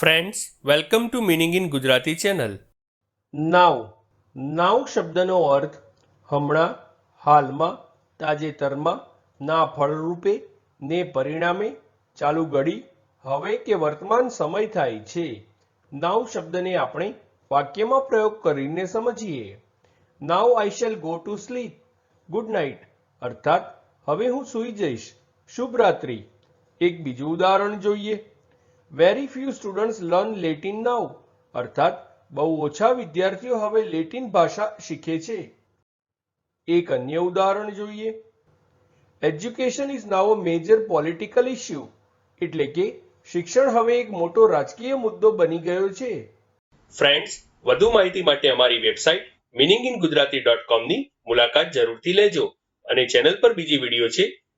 Friends welcome to meaning in Gujarati channel now now શબ્દનો અર્થ હમણાં, હાલમાં, તાજેતરમાં, ના ફળરૂપે, ને પરિણામે, ચાલુ ઘડી, હવે કે વર્તમાન સમય થાય છે. નાવ શબ્દને આપણે વાક્યમાં પ્રયોગ કરીને સમજીએ. Now I shall go to sleep good night અર્થાત, હવે હું સૂઈ જઈશ. શુભ રાત્રિ. એક બીજું ઉદાહરણ જોઈએ. Very few students learn Latin now અર્થાત, બહુ ઓછા વિદ્યાર્થીઓ હવે લેટિન ભાષા શીખે છે. એક અન્ય ઉદાહરણ જોઈએ. Education is now a major political issue એટલે કે શિક્ષણ હવે એક મોટો રાજકીય મુદ્દો બની ગયો છે. ફ્રેન્ડ્સ વધુ માહિતી માટે અમારી website meaning in Gujarati dot કોમની મુલાકાત જરૂરથી લેજો અને ચેનલ પર બીજી વીડિયો છે